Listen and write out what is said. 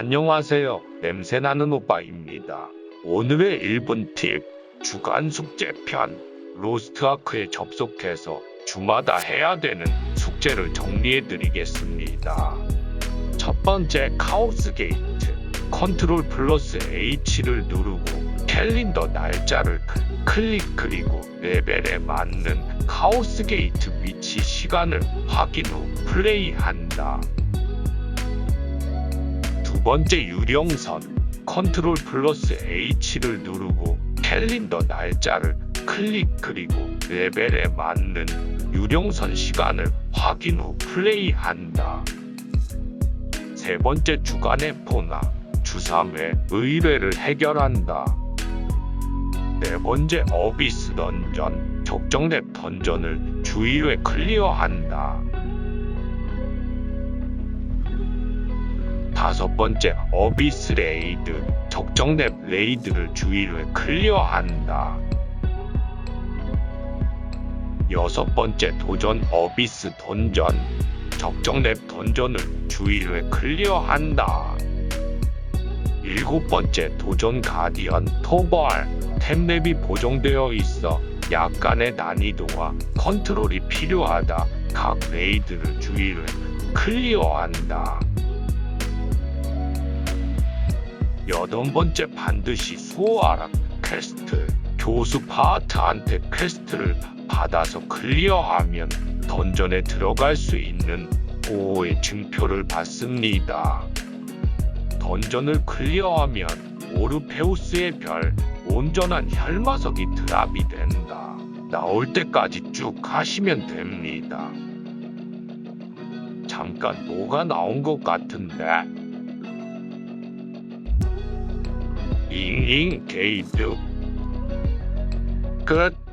안녕하세요. 냄새나는 오빠입니다. 오늘의 1분 팁. 주간 숙제 편. 로스트아크에 접속해서 주마다 해야 되는 숙제를 정리해 드리겠습니다. 첫 번째 카오스 게이트. 컨트롤 플러스 H를 누르고 캘린더 날짜를 클- 클릭 그리고 레벨에 맞는 카오스 게이트 위치 시간을 확인 후 플레이한다. 두 번째 유령선 컨트롤 플러스 H를 누르고 캘린더 날짜를 클릭 그리고 레벨에 맞는 유령선 시간을 확인 후 플레이한다. 세 번째 주간의 포나 주삼회 의뢰를 해결한다. 네 번째 어비스 던전 적정 랩 던전을 주의회 클리어한다. 다섯 번째 어비스 레이드 적정 랩 레이드를 주의회 클리어한다. 여섯 번째 도전 어비스 던전 적정 랩 던전을 주의회 클리어한다. 일곱 번째 도전 가디언 토벌 템랩이 보정되어 있어 약간의 난이도와 컨트롤이 필요하다. 각 레이드를 주의를 클리어한다. 여덟 번째 반드시 수호하라 퀘스트 교수 파하트한테 퀘스트를 받아서 클리어하면 던전에 들어갈 수 있는 보호의 증표를 받습니다. 던전을 클리어하면 오르페우스의 별 온전한 혈마석이 드랍이 된다. 나올 때까지 쭉 하시면 됩니다. 잠깐 뭐가 나온 것 같은데? 잉잉 게이드 끝